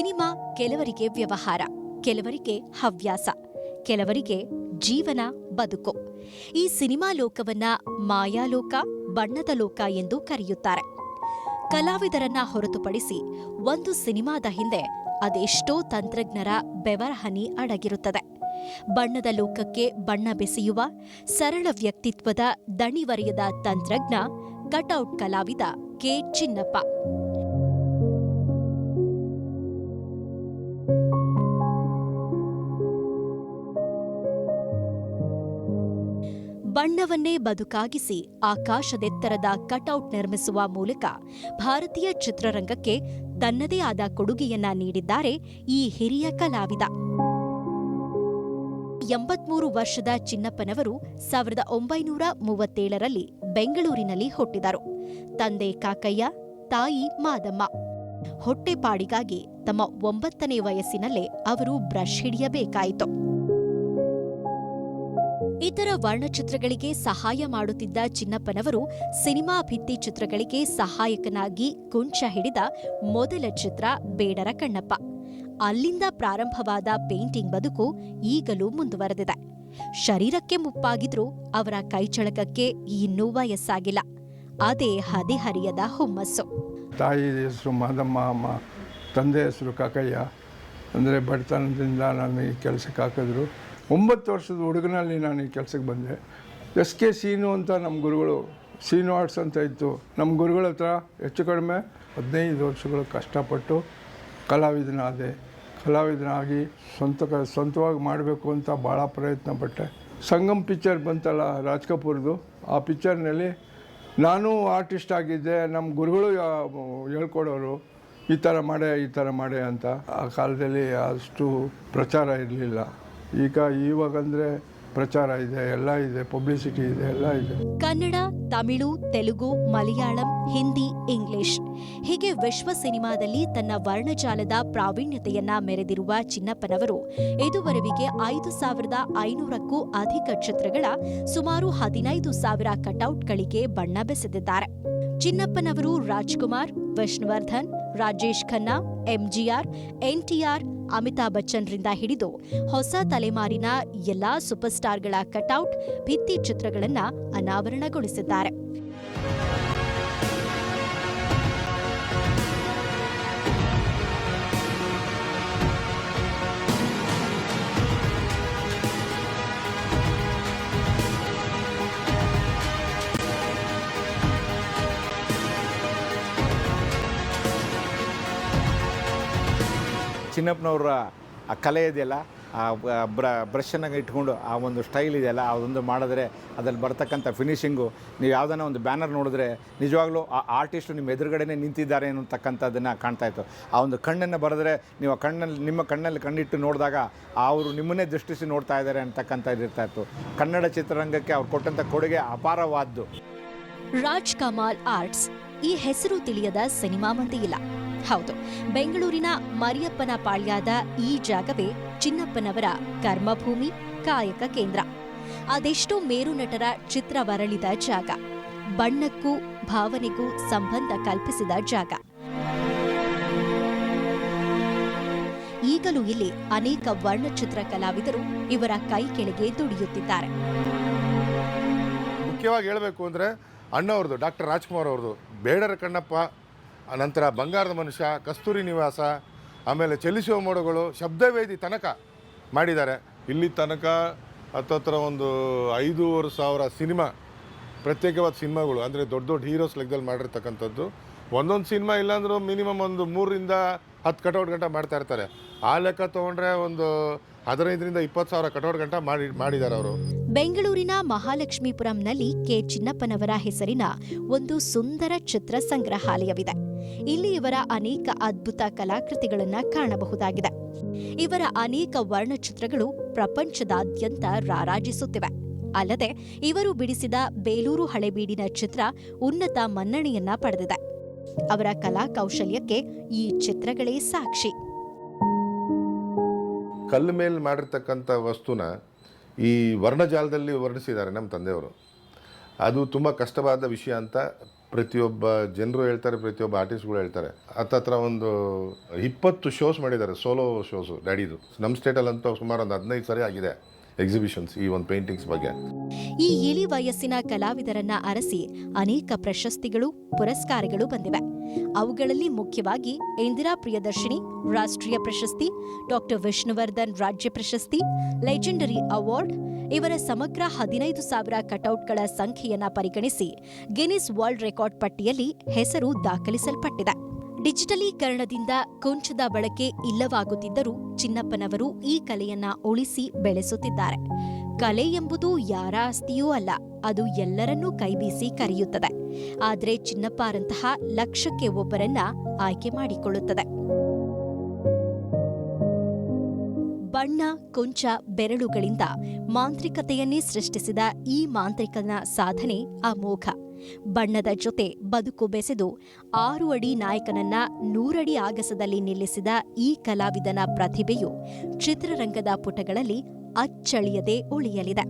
Cinema ಕೆಲವರಿಗೆ ವ್ಯವಹಾರ, ಕೆಲವರಿಗೆ ಹವ್ಯಾಸ, ಕೆಲವರಿಗೆ ಜೀವನ ಬದುಕು. ಈ ಸಿನಿಮಾ ಲೋಕವನ್ನ ಮಾಯಾಲೋಕ, ಬಣ್ಣದ ಲೋಕ ಎಂದು ಕರೆಯುತ್ತಾರೆ. ಕಲಾವಿದರನ್ನ ಹೊರತುಪಡಿಸಿ ಒಂದು ಸಿನಿಮಾದ ಹಿಂದೆ ಅದೆಷ್ಟೋ ತಂತ್ರಜ್ಞರ ಬೆವರಹನಿ ಅಡಗಿರುತ್ತದೆ. ಬಣ್ಣದ ಲೋಕಕ್ಕೆ ಬಣ್ಣ ಬೆಸೆಯುವ, ಸರಳ ವ್ಯಕ್ತಿತ್ವದ ದಣಿವರಿಯದ ತಂತ್ರಜ್ಞ, ಕಟೌಟ್ ಕಲಾವಿದ ಕೆ. ಚಿನ್ನಪ್ಪ. ಬಣ್ಣವನ್ನೇ ಬದುಕಾಗಿಸಿ ಆಕಾಶದೆತ್ತರದ ಕಟೌಟ್ ನಿರ್ಮಿಸುವ ಮೂಲಕ ಭಾರತೀಯ ಚಿತ್ರರಂಗಕ್ಕೆ ತನ್ನದೇ ಆದ ಕೊಡುಗೆಯನ್ನ ನೀಡಿದ್ದಾರೆ ಈ ಹಿರಿಯ ಕಲಾವಿದ. ಎಂಬತ್ಮೂರು ವರ್ಷದ ಚಿನ್ನಪ್ಪನವರು ಸಾವಿರದ ಒಂಬೈನೂರ ಮೂವತ್ತೇಳರಲ್ಲಿ ಬೆಂಗಳೂರಿನಲ್ಲಿ ಹುಟ್ಟಿದರು. ತಂದೆ ಕಾಕಯ್ಯ, ತಾಯಿ ಮಾದಮ್ಮ. ಹೊಟ್ಟೆಪಾಡಿಗಾಗಿ ತಮ್ಮ ಒಂಬತ್ತನೇ ವಯಸ್ಸಿನಲ್ಲೇ ಅವರು ಬ್ರಷ್ ಹಿಡಿಯಬೇಕಾಯಿತು. ಇತರ ವರ್ಣಚಿತ್ರಗಳಿಗೆ ಸಹಾಯ ಮಾಡುತ್ತಿದ್ದ ಚಿನ್ನಪ್ಪನವರು ಸಿನಿಮಾ ಭಿತ್ತಿ ಚಿತ್ರಗಳಿಗೆ ಸಹಾಯಕನಾಗಿ ಕುಂಚ ಹಿಡಿದ ಮೊದಲ ಚಿತ್ರ ಬೇಡರ ಕಣ್ಣಪ್ಪ. ಅಲ್ಲಿಂದ ಪ್ರಾರಂಭವಾದ ಪೇಂಟಿಂಗ್ ಬದುಕು ಈಗಲೂ ಮುಂದುವರೆದಿದೆ. ಶರೀರಕ್ಕೆ ಮುಪ್ಪಾಗಿದ್ರೂ ಅವರ ಕೈಚಳಕಕ್ಕೆ ಇನ್ನೂ ವಯಸ್ಸಾಗಿಲ್ಲ. ಅದೇ ಹದಿಹರಿಯದ ಹುಮ್ಮಸ್ಸು. ತಾಯಿ ಹೆಸರು ಮಾದಮ್ಮ, ಅಮ್ಮ, ತಂದೆ ಹೆಸರು ಕಾಕಯ್ಯ. ಅಂದರೆ ಬಡತನದಿಂದ ನನಗೆ ಕೆಲಸಕ್ಕೆ ಹಾಕಿದ್ರು. ಒಂಬತ್ತು ವರ್ಷದ ಹುಡುಗನಲ್ಲಿ ನಾನು ಈ ಕೆಲಸಕ್ಕೆ ಬಂದೆ. ಎಸ್ ಕೆ ಸೀನು ಅಂತ ನಮ್ಮ ಗುರುಗಳು, ಸೀನು ಆರ್ಟ್ಸ್ ಅಂತ ಇತ್ತು. ನಮ್ಮ ಗುರುಗಳ ಹತ್ರ ಹೆಚ್ಚು ಕಡಿಮೆ ಹದಿನೈದು ವರ್ಷಗಳು ಕಷ್ಟಪಟ್ಟು ಕಲಾವಿದನಾದೆ. ಕಲಾವಿದನಾಗಿ ಸ್ವಂತ ಕ, ಸ್ವಂತವಾಗಿ ಮಾಡಬೇಕು ಅಂತ ಭಾಳ ಪ್ರಯತ್ನ ಪಟ್ಟೆ. ಸಂಗಮ್ ಪಿಕ್ಚರ್ ಬಂತಲ್ಲ ರಾಜ್ ಕಪೂರ್ದು. ಆ ಪಿಕ್ಚರ್ನಲ್ಲಿ ನಾನು ಆರ್ಟಿಸ್ಟ್ ಆಗಿದ್ದೆ. ನಮ್ಮ ಗುರುಗಳು ಹೇಳ್ಕೊಡೋರು, ಈ ಥರ ಮಾಡೆ, ಈ ಥರ ಮಾಡೆ ಅಂತ. ಆ ಕಾಲದಲ್ಲಿ ಅಷ್ಟು ಪ್ರಚಾರ ಇರಲಿಲ್ಲ. ಈಗ ಇವಾಗಂದರೆ ಪ್ರಚಾರ ಇದೆ, ಎಲ್ಲ ಇದೆ ಪಬ್ಲಿಸಿಟಿ ಇದೆ, ಎಲ್ಲ ಇದೆ. ಕನ್ನಡ, ತಮಿಳು, ತೆಲುಗು, ಮಲಯಾಳಂ, ಹಿಂದಿ, ಇಂಗ್ಲಿಷ್. ಹೀಗೆ ವಿಶ್ವ ಸಿನಿಮಾದಲ್ಲಿ ತನ್ನ ವರ್ಣಜಾಲದ ಪ್ರಾವೀಣ್ಯತೆಯನ್ನ ಮೆರೆದಿರುವ ಚಿನ್ನಪ್ಪನವರು ಇದುವರೆವಿಗೆ ಐದು ಸಾವಿರದ ಐನೂರಕ್ಕೂ ಅಧಿಕ ಚಿತ್ರಗಳ ಸುಮಾರು ಹದಿನೈದು ಸಾವಿರ ಕಟೌಟ್ಗಳಿಗೆ ಬಣ್ಣ ಬೆಸೆದಿದ್ದಾರೆ. ಚಿನ್ನಪ್ಪನವರು ರಾಜ್ಕುಮಾರ್, ವಿಷ್ಣುವರ್ಧನ್, ರಾಜೇಶ್ ಖನ್ನಾ, ಎಂಜಿಆರ್, ಎನ್ಟಿಆರ್ ಅಮಿತಾಬ್ ಬಚ್ಚನ್ರಿಂದ ಹಿಡಿದು ಹೊಸ ತಲೆಮಾರಿನ ಎಲ್ಲಾ ಸೂಪರ್ ಸ್ಟಾರ್ಗಳ ಕಟೌಟ್ ಭಿತ್ತಿ ಚಿತ್ರಗಳನ್ನು ಅನಾವರಣಗೊಳಿಸಿದ್ದಾರೆ. ಚಿನ್ನಪ್ಪನವರ ಆ ಕಲೆ ಇದೆಯಲ್ಲ, ಆ ಬ್ರ ಬ್ರಷನ್ನು ಇಟ್ಕೊಂಡು ಆ ಒಂದು ಸ್ಟೈಲ್ ಇದೆಯಲ್ಲ, ಅದೊಂದು ಮಾಡಿದ್ರೆ ಅದ್ರಲ್ಲಿ ಬರ್ತಕ್ಕಂಥ ಫಿನಿಷಿಂಗು ನೀವು ಯಾವುದನ್ನ ಒಂದು ಬ್ಯಾನರ್ ನೋಡಿದ್ರೆ ನಿಜವಾಗ್ಲೂ ಆ ಆರ್ಟಿಸ್ಟು ನಿಮ್ಮ ಎದುರುಗಡೆನೇ ನಿಂತಿದ್ದಾರೆ ಅನ್ನತಕ್ಕಂಥದ್ದನ್ನು ಕಾಣ್ತಾ ಇತ್ತು. ಆ ಒಂದು ಕಣ್ಣನ್ನು ಬರೆದ್ರೆ ನೀವು ಆ ಕಣ್ಣಲ್ಲಿ, ನಿಮ್ಮ ಕಣ್ಣಲ್ಲಿ ಕಣ್ಣಿಟ್ಟು ನೋಡಿದಾಗ ಅವರು ನಿಮ್ಮನ್ನೇ ದೃಷ್ಟಿಸಿ ನೋಡ್ತಾ ಇದ್ದಾರೆ ಅಂತಕ್ಕಂಥದ್ದು ಇರ್ತಾ ಇತ್ತು. ಕನ್ನಡ ಚಿತ್ರರಂಗಕ್ಕೆ ಅವ್ರು ಕೊಟ್ಟಂಥ ಕೊಡುಗೆ ಅಪಾರವಾದ್ದು. ರಾಜ್ ಕಮಾಲ್ ಆರ್ಟ್ಸ್. ಈ ಹೆಸರು ತಿಳಿಯದ ಸಿನಿಮಾ ಮಂದಿ ಇಲ್ಲ. ಹೌದು, ಬೆಂಗಳೂರಿನ ಮರಿಯಪ್ಪನ ಪಾಳ್ಯದ ಈ ಜಾಗವೇ ಚಿನ್ನಪ್ಪನವರ ಕರ್ಮಭೂಮಿ, ಕಾಯಕ ಕೇಂದ್ರ. ಅದೆಷ್ಟೋ ಮೇರು ನಟರ ಚಿತ್ರವರಳಿದ ಜಾಗ. ಬಣ್ಣಕ್ಕೂ ಭಾವನೆಗೂ ಸಂಬಂಧ ಕಲ್ಪಿಸಿದ ಜಾಗ. ಈಗಲೂ ಇಲ್ಲಿ ಅನೇಕ ವರ್ಣಚಿತ್ರ ಕಲಾವಿದರು ಇವರ ಕೈ ಕೆಳಗೆ ದುಡಿಯುತ್ತಿದ್ದಾರೆ. ಮುಖ್ಯವಾಗಿ ಹೇಳಬೇಕು ಅಂದರೆ ಅಣ್ಣವ್ರದ್ದು, ಡಾಕ್ಟರ್ ರಾಜ್ಕುಮಾರ್ ಅವ್ರದ್ದು, ಬೇಡರ ಕಣ್ಣಪ್ಪ, ನಂತರ ಬಂಗಾರದ ಮನುಷ್ಯ, ಕಸ್ತೂರಿ ನಿವಾಸ, ಆಮೇಲೆ ಚಲಿಸುವ ಮೋಡಗಳು, ಶಬ್ದವೇದಿ ತನಕ ಮಾಡಿದ್ದಾರೆ. ಇಲ್ಲಿ ತನಕ ಹತ್ತತ್ರ ಒಂದು ಐದೂವರೆ ಸಾವಿರ ಸಿನಿಮಾ, ಪ್ರತ್ಯೇಕವಾದ ಸಿನಿಮಾಗಳು, ಅಂದರೆ ದೊಡ್ಡ ದೊಡ್ಡ ಹೀರೋಸ್ ಲೆಕ್ಕದಲ್ಲಿ ಮಾಡಿರ್ತಕ್ಕಂಥದ್ದು. ಒಂದೊಂದು ಸಿನಿಮಾ ಇಲ್ಲಾಂದ್ರೂ ಮಿನಿಮಮ್ ಒಂದು ಮೂರರಿಂದ ಹತ್ತು ಕಟೌಟ್ ಗಂಟ ಮಾಡ್ತಾ ಇರ್ತಾರೆ. ಆ ಲೆಕ್ಕ ತೊಗೊಂಡ್ರೆ ಒಂದು ಹದಿನೈದರಿಂದ ಇಪ್ಪತ್ತು ಸಾವಿರ ಕಟೌಟ್ ಗಂಟ ಮಾಡಿ, ಮಾಡಿದ್ದಾರೆ ಅವರು. ಬೆಂಗಳೂರಿನ ಮಹಾಲಕ್ಷ್ಮೀಪುರಂನಲ್ಲಿ ಕೆ. ಚಿನ್ನಪ್ಪನವರ ಹೆಸರಿನ ಒಂದು ಸುಂದರ ಚಿತ್ರ ಸಂಗ್ರಹಾಲಯವಿದೆ. ಇಲ್ಲಿ ಇವರ ಅನೇಕ ಅದ್ಭುತ ಕಲಾಕೃತಿಗಳನ್ನು ಕಾಣಬಹುದಾಗಿದೆ. ಇವರ ಅನೇಕ ವರ್ಣಚಿತ್ರಗಳು ಪ್ರಪಂಚದಾದ್ಯಂತ ರಾರಾಜಿಸುತ್ತಿವೆ. ಅಲ್ಲದೆ ಇವರು ಬಿಡಿಸಿದ ಬೇಲೂರು ಹಳೆಬೀಡಿನ ಚಿತ್ರ ಉನ್ನತ ಮನ್ನಣೆಯನ್ನ ಪಡೆದಿದೆ. ಅವರ ಕಲಾ ಕೌಶಲ್ಯಕ್ಕೆ ಈ ಚಿತ್ರಗಳೇ ಸಾಕ್ಷಿ. ಕಲ್ಲು ಮೇಲೆ ಮಾಡಿರ್ತಕ್ಕಂಥ ವಸ್ತುನ ಈ ವರ್ಣಜಾಲದಲ್ಲಿ ವರ್ಣಿಸಿದ್ದಾರೆ ನಮ್ಮ ತಂದೆಯವರು. ಅದು ತುಂಬ ಕಷ್ಟವಾದ ವಿಷಯ ಅಂತ ಪ್ರತಿಯೊಬ್ಬ ಜನರು ಹೇಳ್ತಾರೆ, ಪ್ರತಿಯೊಬ್ಬ ಆರ್ಟಿಸ್ಟ್ಗಳು ಹೇಳ್ತಾರೆ. ಹತ್ತತ್ರ ಒಂದು ಇಪ್ಪತ್ತು ಶೋಸ್ ಮಾಡಿದ್ದಾರೆ ಸೋಲೋ ಶೋಸು ಡ್ಯಾಡಿದು ನಮ್ಮ ಸ್ಟೇಟಲ್ಲಂತೂ ಸುಮಾರು ಒಂದು ಹದಿನೈದು ಸರಿ ಆಗಿದೆ. ಎಕ್ಸಿಬಿಷನ್ಸ್ ಈ ಒಂದು ಪೇಂಟಿಂಗ್ಸ್ ಬಗ್ಗೆ. ಈ ಇಳಿ ವಯಸ್ಸಿನ ಕಲಾವಿದರನ್ನ ಅರಸಿ ಅನೇಕ ಪ್ರಶಸ್ತಿಗಳು, ಪುರಸ್ಕಾರಗಳು ಬಂದಿವೆ. ಅವುಗಳಲ್ಲಿ ಮುಖ್ಯವಾಗಿ ಇಂದಿರಾ ಪ್ರಿಯದರ್ಶಿನಿ ರಾಷ್ಟ್ರೀಯ ಪ್ರಶಸ್ತಿ, ಡಾಕ್ಟರ್ ವಿಷ್ಣುವರ್ಧನ್ ರಾಜ್ಯ ಪ್ರಶಸ್ತಿ, ಲೆಜೆಂಡರಿ ಅವಾರ್ಡ್, ಇವರ ಸಮಗ್ರ ಹದಿನೈದು ಸಾವಿರ ಕಟೌಟ್ಗಳ ಸಂಖ್ಯೆಯನ್ನ ಪರಿಗಣಿಸಿ ಗಿನಿಸ್ ವರ್ಲ್ಡ್ ರೆಕಾರ್ಡ್ ಪಟ್ಟಿಯಲ್ಲಿ ಹೆಸರು ದಾಖಲಿಸಲ್ಪಟ್ಟಿದೆ. ಡಿಜಿಟಲೀಕರಣದಿಂದ ಕೊಂಚದ ಬಳಕೆ ಇಲ್ಲವಾಗುತ್ತಿದ್ದರೂ ಚಿನ್ನಪ್ಪನವರು ಈ ಕಲೆಯನ್ನ ಉಳಿಸಿ ಬೆಳೆಸುತ್ತಿದ್ದಾರೆ. ಕಲೆ ಎಂಬುದು ಯಾರ ಆಸ್ತಿಯೂ ಅಲ್ಲ, ಅದು ಎಲ್ಲರನ್ನೂ ಕೈಬೀಸಿ ಕರೆಯುತ್ತದೆ. ಆದರೆ ಚಿನ್ನಪ್ಪರಂತಹ ಲಕ್ಷಕ್ಕೆ ಒಬ್ಬರನ್ನ ಆಯ್ಕೆ ಮಾಡಿಕೊಳ್ಳುತ್ತದೆ. ಬಣ್ಣ, ಕೊಂಚ, ಬೆರಳುಗಳಿಂದ ಮಾಂತ್ರಿಕತೆಯನ್ನೇ ಸೃಷ್ಟಿಸಿದ ಈ ಮಾಂತ್ರಿಕನ ಸಾಧನೆ ಅಮೋಘ. ಬಣ್ಣದ ಜೊತೆ ಬದುಕು ಬೆಸೆದು ಆರು ಅಡಿ ನಾಯಕನನ್ನ ನೂರಡಿ ಆಗಸದಲ್ಲಿ ನಿಲ್ಲಿಸಿದ ಈ ಕಲಾವಿದನ ಪ್ರತಿಭೆಯು ಚಿತ್ರರಂಗದ ಪುಟಗಳಲ್ಲಿ ಅಚ್ಚಳಿಯದೆ ಉಳಿಯಲಿದೆ.